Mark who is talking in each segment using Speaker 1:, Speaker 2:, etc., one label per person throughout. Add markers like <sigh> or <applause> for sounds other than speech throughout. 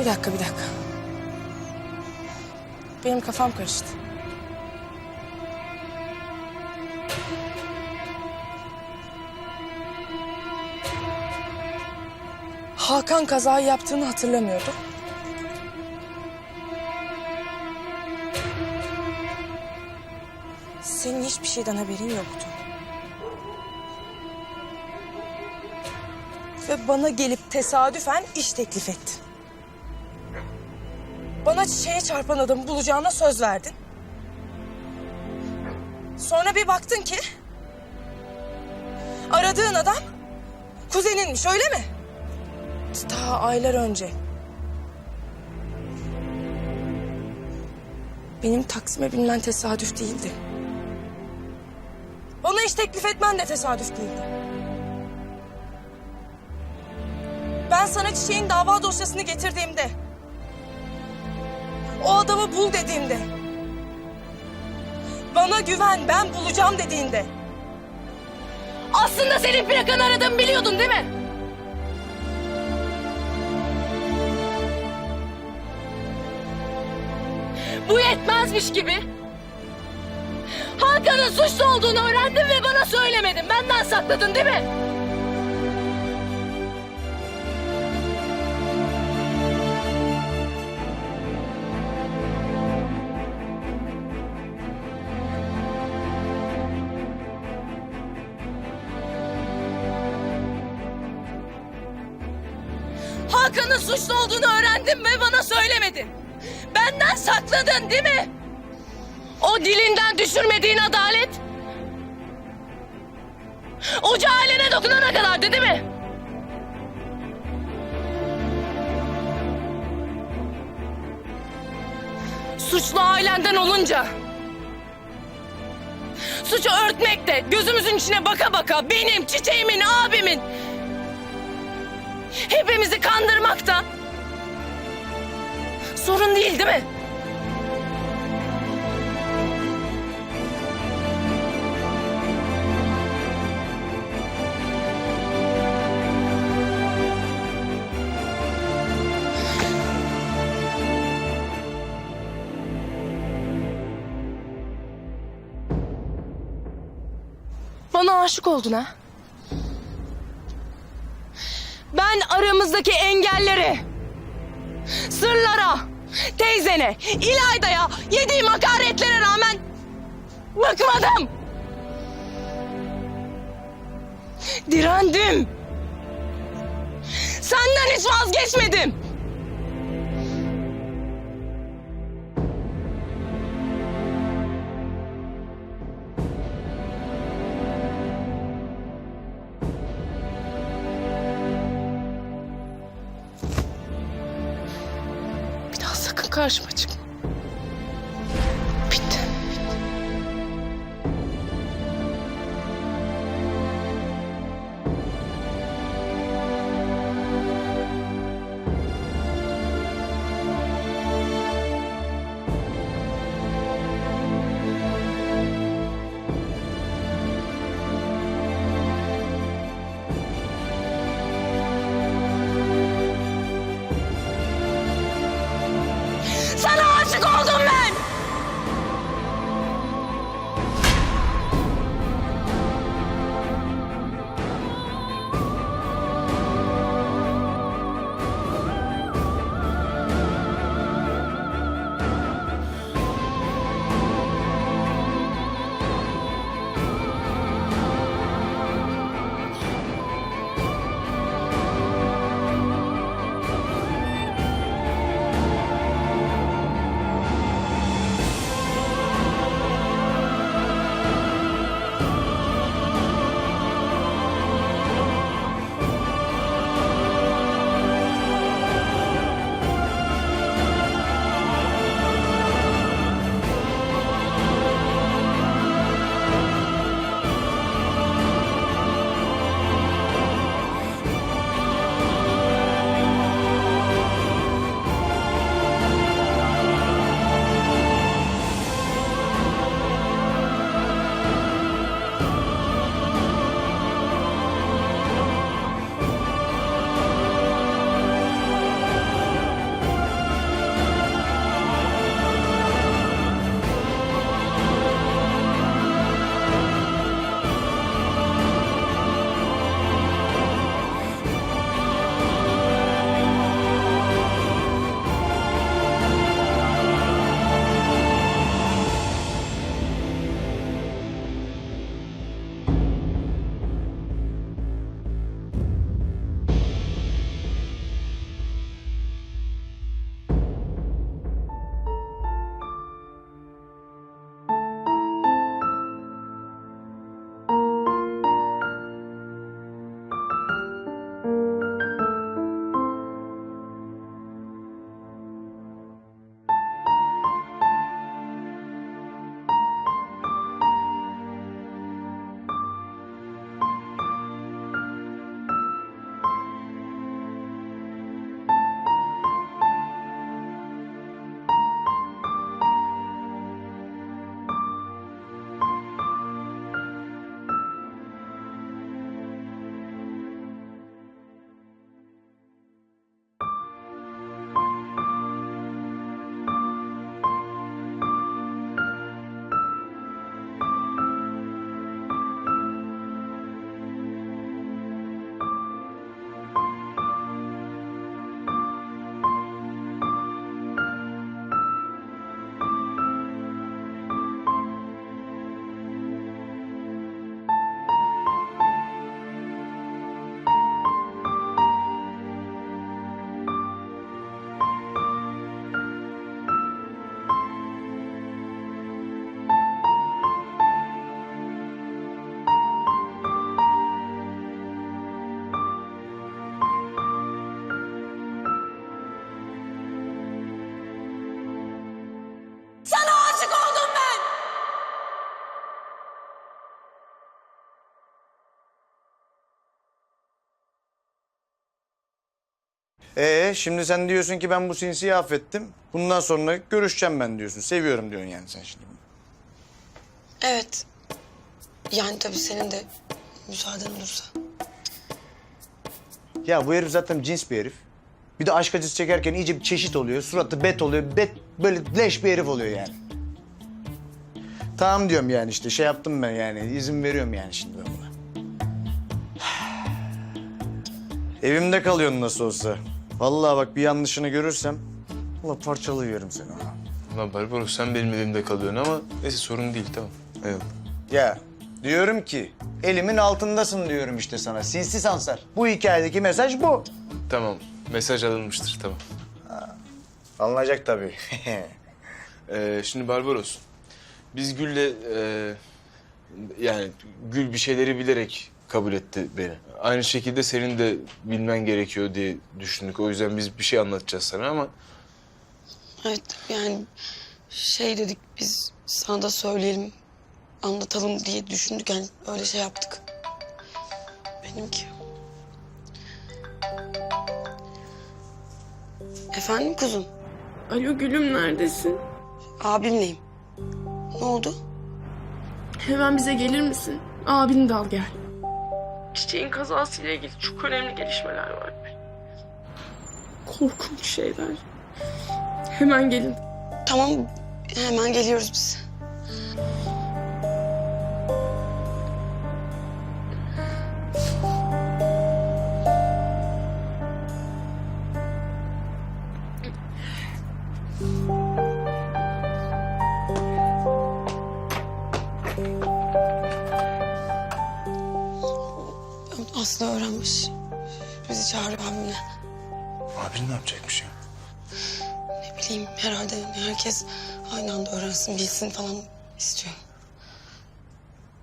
Speaker 1: Bir dakika, bir dakika. Benim kafam karıştı. Hakan kazayı yaptığını hatırlamıyordu. Senin hiçbir şeyden haberin yoktu. Ve bana gelip tesadüfen iş teklif ettin. Bana çiçeğe çarpan adamı bulacağına söz verdin. Sonra bir baktın ki... ...aradığın adam kuzeninmiş öyle mi? Ta aylar önce. Benim Taksim'e bilmem tesadüf değildi. Bana iş teklif etmen de tesadüf değildi. Ben sana çiçeğin dava dosyasını getirdiğimde... ...o adamı bul dediğimde... ...bana güven ben bulacağım dediğinde...
Speaker 2: Aslında senin plakanı aradığımı biliyordun değil mi? Bu yetmezmiş gibi. Hakan'ın suçlu olduğunu öğrendin ve bana söylemedin. Benden sakladın değil mi? Hakan'ın suçlu olduğunu öğrendin ve bana söylemedin. Benden sakladın değil mi? O dilinden düşürmediğin adalet. Ucu ailene dokunana kadardı değil mi? Suçlu ailenden olunca... Suçu örtmekte, gözümüzün içine baka baka benim, çiçeğimin, abimin... Hepimizi kandırmakta... Sorun değil değil mi? Bana aşık oldun ha? Ben aramızdaki engellere, sırlara, teyzene, İlayda'ya yediğim hakaretlere rağmen bıkmadım. Direndim. Senden hiç vazgeçmedim. Karşıma çıkma.
Speaker 3: Ee şimdi sen diyorsun ki ben bu sinsiyi affettim. Bundan sonra görüşeceğim ben diyorsun. Seviyorum diyorsun yani sen şimdi.
Speaker 1: Evet. Yani tabii senin de müsaaden olursa.
Speaker 3: Ya bu herif zaten cins bir herif. Bir de aşk acısı çekerken iyice bir çeşit oluyor. Suratı bet oluyor. Bet böyle leş bir herif oluyor yani. Tamam diyorum yani işte şey yaptım ben yani. izin veriyorum yani şimdi ben buna. <sighs> Evimde kalıyorsun nasıl olsa. Vallahi bak bir yanlışını görürsem... Allah parçalıyorum seni ha.
Speaker 4: Ulan Barbaros sen benim evimde kalıyorsun ama neyse sorun değil tamam. Eyvallah.
Speaker 3: Ya diyorum ki elimin altındasın diyorum işte sana. Sinsi Sansar. Bu hikayedeki mesaj bu.
Speaker 4: Tamam mesaj alınmıştır tamam.
Speaker 3: Anlayacak tabii. <laughs>
Speaker 4: Ee, şimdi Barbaros biz Gül'le e, yani Gül bir şeyleri bilerek kabul etti beni. Aynı şekilde senin de bilmen gerekiyor diye düşündük. O yüzden biz bir şey anlatacağız sana ama
Speaker 1: Evet yani şey dedik biz sana da söyleyelim, anlatalım diye düşündük yani öyle şey yaptık. Benimki. Efendim kuzum,
Speaker 5: Alo gülüm neredesin?
Speaker 1: abimleyim. Ne oldu?
Speaker 5: Hemen bize gelir misin? Abini de al gel. Çiçeğin kazasıyla ilgili çok önemli gelişmeler var. Korkunç şeyler. Hemen gelin.
Speaker 1: Tamam, hemen geliyoruz biz. Aslı öğrenmiş. Bizi çağırıyor abimle.
Speaker 4: abin ne yapacakmış ya?
Speaker 1: Ne bileyim herhalde herkes aynı anda öğrensin, bilsin falan istiyor.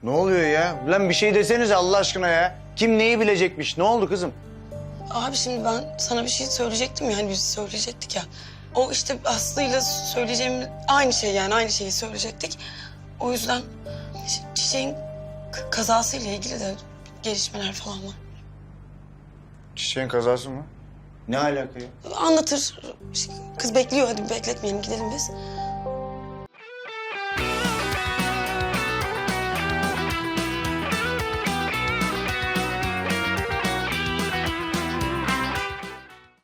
Speaker 3: ne oluyor ya? Lan bir şey desenize Allah aşkına ya. Kim neyi bilecekmiş? Ne oldu kızım?
Speaker 1: Abi şimdi ben sana bir şey söyleyecektim yani biz söyleyecektik ya. O işte Aslı'yla söyleyeceğim aynı şey yani aynı şeyi söyleyecektik. O yüzden Çi- Çiçek'in k- kazasıyla ilgili de gelişmeler falan var.
Speaker 3: Çiçeğin kazası mı? Ne alaka ya?
Speaker 1: Anlatır. Kız bekliyor hadi bekletmeyelim gidelim biz.